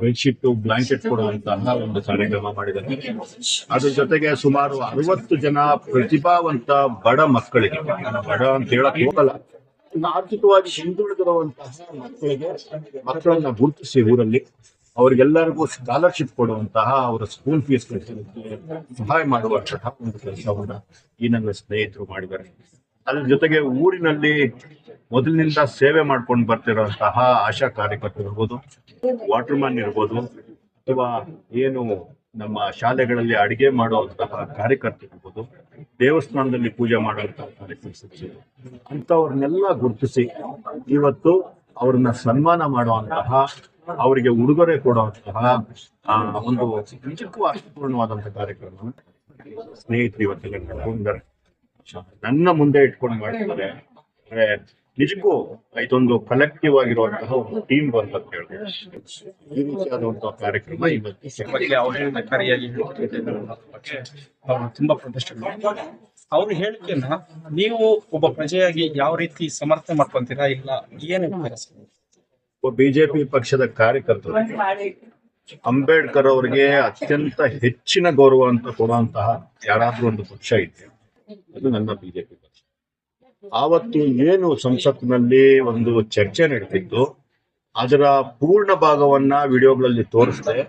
Bedsheet, blanket ಕೊಡುವಂತಹ ಒಂದು ಕಾರ್ಯಕ್ರಮ ಮಾಡಿದ್ದಾರೆ. ಅದ್ರ ಜೊತೆಗೆ ಸುಮಾರು ಅರವತ್ತು ಜನ ಪ್ರತಿಭಾವಂತ ಬಡ ಮಕ್ಕಳಿಗೆ ಬಡ ಅಂತ ಹೇಳಕ್ ಹೋಗಲ್ಲ, ಆರ್ಥಿಕವಾಗಿ ಹಿಂದುಳಿದಿರುವಂತಹ ಮಕ್ಕಳಿಗೆ ಮಕ್ಕಳನ್ನ ಗುರುತಿಸಿ ಊರಲ್ಲಿ, ಅವ್ರಿಗೆಲ್ಲರಿಗೂ ಸ್ಕಾಲರ್ಶಿಪ್ ಕೊಡುವಂತಹ ಅವರ ಸ್ಕೂಲ್ ಫೀಸ್ ಕಟ್ಟಲಿಕ್ಕೆ ಸಹಾಯ ಮಾಡುವಂತಹ ಒಂದು ಕೆಲಸವನ್ನ ಈ ನನ್ನ ಸ್ನೇಹಿತರು ಮಾಡಿದ್ದಾರೆ. ಅದ್ರ ಜೊತೆಗೆ ಊರಿನಲ್ಲಿ ಮೊದಲಿನಿಂದ ಸೇವೆ ಮಾಡ್ಕೊಂಡು ಬರ್ತಿರೋಂತಹ ಆಶಾ ಕಾರ್ಯಕರ್ತರು ಇರ್ಬೋದು ವಾಟರ್ ಮ್ಯಾನ್ ಇರ್ಬೋದು, ಅಥವಾ ಏನು ನಮ್ಮ ಶಾಲೆಗಳಲ್ಲಿ ಅಡಿಗೆ ಮಾಡುವಂತಹ ಕಾರ್ಯಕರ್ತರು ಇರ್ಬೋದು ದೇವಸ್ಥಾನದಲ್ಲಿ ಪೂಜೆ ಮಾಡುವಂತಹ ಕಾರ್ಯಕರ್ತರು ಅಂತವ್ರನ್ನೆಲ್ಲ ಗುರುತಿಸಿ ಇವತ್ತು ಅವ್ರನ್ನ ಸನ್ಮಾನ ಮಾಡುವಂತಹ, ಅವರಿಗೆ ಉಡುಗೊರೆ ಕೊಡುವಂತಹ ಒಂದು ನಿಜಕ್ಕೂ ಅರ್ಥಪೂರ್ಣವಾದಂತಹ ಕಾರ್ಯಕ್ರಮ ಸ್ನೇಹಿತರು ಇವತ್ತಿನ ನಡ್ಕೊಂಡಿದ್ದಾರೆ ನನ್ನ ಮುಂದೆ ಇಟ್ಕೊಂಡು ಮಾಡ್ತಾರೆ. ಅಂದ್ರೆ ನಿಜಕ್ಕೂ ಇದೊಂದು ಕಲೆಕ್ಟಿವ್ ಆಗಿರುವಂತಹ ಒಂದು ಟೀಮ್ ವರ್ಕ್ ಅಂತ ಹೇಳ್ಬೋದು. ಈ ರೀತಿಯಾದಂತಹ ಕಾರ್ಯಕ್ರಮ ಇವತ್ತು ತುಂಬಾ ಅವ್ರ ನೀವು ಒಬ್ಬ ಪ್ರಜೆಯಾಗಿ ಯಾವ ರೀತಿ ಸಮರ್ಥನೆ ಮಾಡ್ಕೊಂತೀರಾ ಇಲ್ಲ ಏನ್ ಒಬ್ಬ ಬಿಜೆಪಿ ಪಕ್ಷದ ಕಾರ್ಯಕರ್ತರು. ಅಂಬೇಡ್ಕರ್ ಅವರಿಗೆ ಅತ್ಯಂತ ಹೆಚ್ಚಿನ ಗೌರವ ಅಂತ ಕೊಡುವಂತಹ ಯಾರಾದ್ರೂ ಒಂದು ಪಕ್ಷ ಇದೆ ಅದು ನನ್ನ ಬಿಜೆಪಿ ಪಕ್ಷ. ಆವತ್ತು ಏನು ಸಂಸತ್ತಿನಲ್ಲಿ ಒಂದು ಚರ್ಚೆ ನಡೆದಿತ್ತು, ಅದರ ಪೂರ್ಣ ಭಾಗವನ್ನ ವಿಡಿಯೋಗಳಲ್ಲಿ ತೋರಿಸ್ದೆ.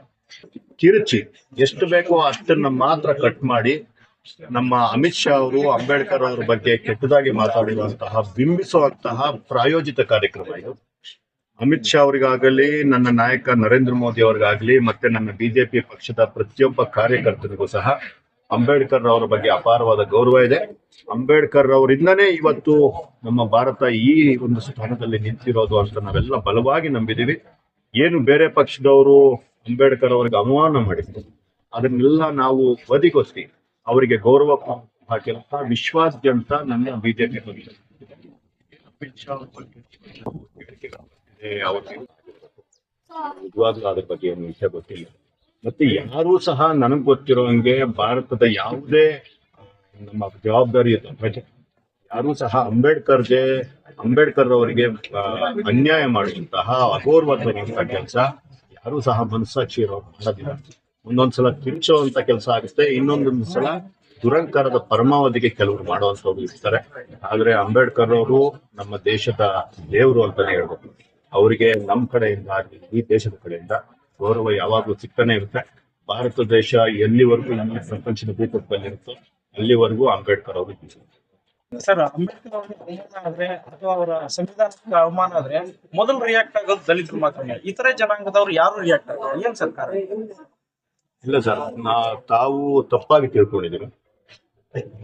ತಿರುಚಿ, ಎಷ್ಟು ಬೇಕೋ ಅಷ್ಟನ್ನ ಮಾತ್ರ ಕಟ್ ಮಾಡಿ, ನಮ್ಮ ಅಮಿತ್ ಶಾ ಅವರು, ಅಂಬೇಡ್ಕರ್ ಅವರ ಬಗ್ಗೆ ಕೆಟ್ಟದಾಗಿ ಮಾತಾಡಿರುವಂತಹ, ಬಿಂಬಿಸುವಂತಹ ಪ್ರಾಯೋಜಿತ ಕಾರ್ಯಕ್ರಮ ಇದು. ಅಮಿತ್ ಶಾ ಅವರಿಗಾಗಲಿ, ನನ್ನ ನಾಯಕ ನರೇಂದ್ರ ಮೋದಿ ಅವರಿಗಾಗಲಿ, ಮತ್ತೆ ನನ್ನ ಬಿಜೆಪಿ ಪಕ್ಷದ ಪ್ರತಿಯೊಬ್ಬ ಕಾರ್ಯಕರ್ತರಿಗೂ ಸಹ ಅಂಬೇಡ್ಕರ್ ಅವರ ಬಗ್ಗೆ ಅಪಾರವಾದ ಗೌರವ ಇದೆ. ಅಂಬೇಡ್ಕರ್ ಅವರಿಂದನೇ ಇವತ್ತು ನಮ್ಮ ಭಾರತ ಈ ಒಂದು ಸ್ಥಾನದಲ್ಲಿ ನಿಂತಿರೋದು ಅಂತ ನಾವೆಲ್ಲ ಬಲವಾಗಿ ನಂಬಿದೀವಿ ಏನು ಬೇರೆ ಪಕ್ಷದವರು ಅಂಬೇಡ್ಕರ್ ಅವರಿಗೆ ಅವಮಾನ ಮಾಡಿದ್ರು. ಅದನ್ನೆಲ್ಲ ನಾವು ಬದಿಗೊತ್ತಿ ಅವರಿಗೆ ಗೌರವ ಹಾಕಿರುವಂತ ವಿಶ್ವಾದ್ಯಂತ ನನ್ನ ಬಿಜೆಪಿ ನಿಜವಾಗ್ಲೂ ಅದ್ರ ಬಗ್ಗೆ ಏನು ವಿಷಯ ಗೊತ್ತಿಲ್ಲ. ಮತ್ತೆ ಯಾರೂ ಸಹ ನನಗ್ ಗೊತ್ತಿರೋ ಹಂಗೆ ಭಾರತದ ಯಾವುದೇ ನಮ್ಮ ಜವಾಬ್ದಾರಿ ಪ್ರಜೆ ಯಾರೂ ಸಹ ಅಂಬೇಡ್ಕರ್ಗೆ ಅಂಬೇಡ್ಕರ್ ಅವರಿಗೆ ಅನ್ಯಾಯ ಮಾಡುವಂತಹ ಅಗೌರವ ತರುವಂತಹ ಕೆಲಸ ಯಾರೂ ಸಹ ಮನಸ್ಸಾಕ್ಷಿ ಇರೋ ಮಾಡೋದಿಲ್ಲ ಒಂದೊಂದ್ಸಲ ಕಿರುಚುವಂತ ಕೆಲಸ ಆಗುತ್ತೆ ಇನ್ನೊಂದೊಂದು ಸಲ ದುರಂಕಾರದ ಪರಮಾವಧಿಗೆ ಕೆಲವರು ಮಾಡುವಂತವ್ರು ಇರ್ತಾರೆ. ಆದ್ರೆ ಅಂಬೇಡ್ಕರ್ ಅವರು ನಮ್ಮ ದೇಶದ ದೇವರು ಅಂತಾನೆ ಹೇಳ್ಬೋದು ಅವರಿಗೆ ನಮ್ಮ ಕಡೆಯಿಂದ ಆಗ್ಲಿ, ಈ ದೇಶದ ಕಡೆಯಿಂದ ಗೌರವ ಯಾವಾಗಲೂ ಸಿಗ್ತಾನೆ ಇರುತ್ತೆ. ಭಾರತ ದೇಶ ಎಲ್ಲಿವರೆಗೂ ನಮ್ಮ ಪ್ರಪಂಚದ ಭೂಪಟದಲ್ಲಿರುತ್ತೋ ಅಲ್ಲಿವರೆಗೂ ಅಂಬೇಡ್ಕರ್ ಅವರು. ಸರ್ ಅಂಬೇಡ್ಕರ್ ಅವರಿಗೆ ಅವಮಾನ ಆದ್ರೆ ಅಥವಾ ಅವರ ಸಂವಿಧಾನಕ್ಕೆ ಅವಮಾನ ಆದ್ರೆ ಮೊದಲು ರಿಯಾಕ್ಟ್ ಆಗೋದು ದಲಿತರು ಮಾತ್ರ ಇತರೆ ಜನಾಂಗದವ್ರು ಯಾರು ರಿಯಾಕ್ಟ್ ಆಗ್ತಾರೆ ಏನ್ ಸರ್ಕಾರ ಇಲ್ಲ ಸರ್ ನಾ ತಾವು ತಪ್ಪಾಗಿ ತಿಳ್ಕೊಂಡಿದ್ದೀವಿ.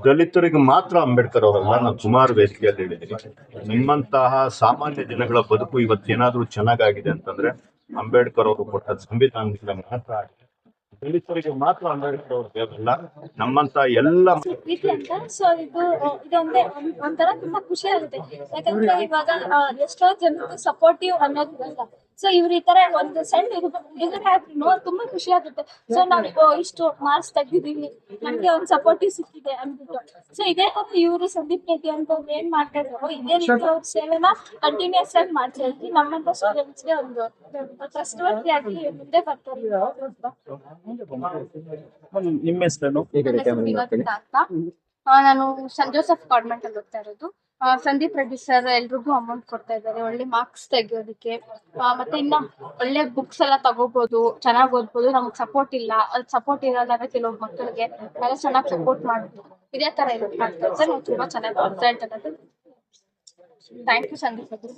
ದಲಿತರಿಗೆ ಮಾತ್ರ ಅಂಬೇಡ್ಕರ್ ಅವರಲ್ಲ ನಾನು ಸುಮಾರು ವೇದಿಕೆಯಲ್ಲಿ ಹೇಳಿದ್ದೀನಿ. ನಿಮ್ಮಂತಹ ಸಾಮಾನ್ಯ ಜನಗಳ ಬದುಕು ಇವತ್ತೇನಾದ್ರೂ ಚೆನ್ನಾಗಾಗಿದೆ ಅಂತಂದ್ರೆ ಅಂಬೇಡ್ಕರ್ ಅವರು ಕೊಟ್ಟ ಸಂವಿಧಾನ ಮಾತ್ರ ದಲಿತರಿಗೆ ಮಾತ್ರ ಅಂಬೇಡ್ಕರ್ ಅವರು ದೇವರಲ್ಲ, ನಮ್ಮಂತ ಎಲ್ಲ ಒಂಥರ ತುಂಬಾ ಖುಷಿ ಆಗುತ್ತೆ. ಯಾಕಂದ್ರೆ ಇವಾಗ ಎಷ್ಟೋ ಜನಕ್ಕೆ ಸಪೋರ್ಟಿವ್ ಅನ್ನೋದು ಸೊ ಇವ್ರ ಈ ತರ ಒಂದು ಸಣ್ಣ ಇದು ನೋಡಿ ತುಂಬಾ ಖುಷಿ ಆಗುತ್ತೆ. ಸೊ ನಾವು ಇಷ್ಟು ಮಾರ್ಕ್ಸ್ ತೆಗ್ದಿದೀವಿ ನಮ್ಗೆ ಒಂದು ಸಪೋರ್ಟಿವ್ ಸಿಕ್ಕಿದೆ ಅಂದ್ಬಿಟ್ಟು. ಸೊ ಇದೇ ತರ ಇವರು ಸಂದೀಪ್ ರೆಡ್ಡಿ ಅಂತ ಅವ್ರು ಏನ್ ಮಾಡ್ತಾ ಇದ್ರು ಇದೇ ರೀತಿ ಅವ್ರ ಸೇವೆನ ಕಂಟಿನ್ಯೂಸ್ ಆಗಿ ಮಾಡ್ತಾ ಇದ್ವಿ. ನಮ್ಮಂತ ಸ್ಟೂಡೆಂಟ್ಸ್ಗೆ ಒಂದು ಟ್ರಸ್ಟ್ ಆಗಿ ಮುಂದೆ ಬರ್ತಾರೆ ನಿಮ್ಮ ಹೆಸರು ನಾನು ಸಂಜೋಸಫ್ ಜೋಸೆಫ್ ಕಾನ್ವೆಂಟ್ ಅಲ್ಲಿ ಓದ್ತಾ ಇರೋದು. ಸಂದೀಪ್ ರೆಡ್ಡಿ ಸರ್ ಎಲ್ರಿಗೂ ಅಮೌಂಟ್ ಕೊಡ್ತಾ ಇದ್ದಾರೆ. ಒಳ್ಳೆ ಮಾರ್ಕ್ಸ್ ತೆಗಿಯೋದಕ್ಕೆ. ಮತ್ತೆ ಇನ್ನ ಒಳ್ಳೆ ಬುಕ್ಸ್ ಎಲ್ಲ ತಗೋಬಹುದು ಚೆನ್ನಾಗಿ ಓದ್ಬೋದು. ನಮ್ಗೆ ಸಪೋರ್ಟ್ ಇಲ್ಲ. ಅದ್ ಸಪೋರ್ಟ್ ಇರೋದಾಗ ಕೆಲವೊಬ್ಬ ಮಕ್ಕಳಿಗೆ ಎಲ್ಲ ಚೆನ್ನಾಗಿ ಸಪೋರ್ಟ್ ಮಾಡ್ಬೋದು ಇದೇ ತರ ಇರುತ್ತೆ ಸರ್ ತುಂಬಾ ಚೆನ್ನಾಗಿ ರಿಸಲ್ಟ್ ಅನ್ನೋದು ಥ್ಯಾಂಕ್ ಯು ಸಂದೀಪ್ ರೆಡ್ಡಿ?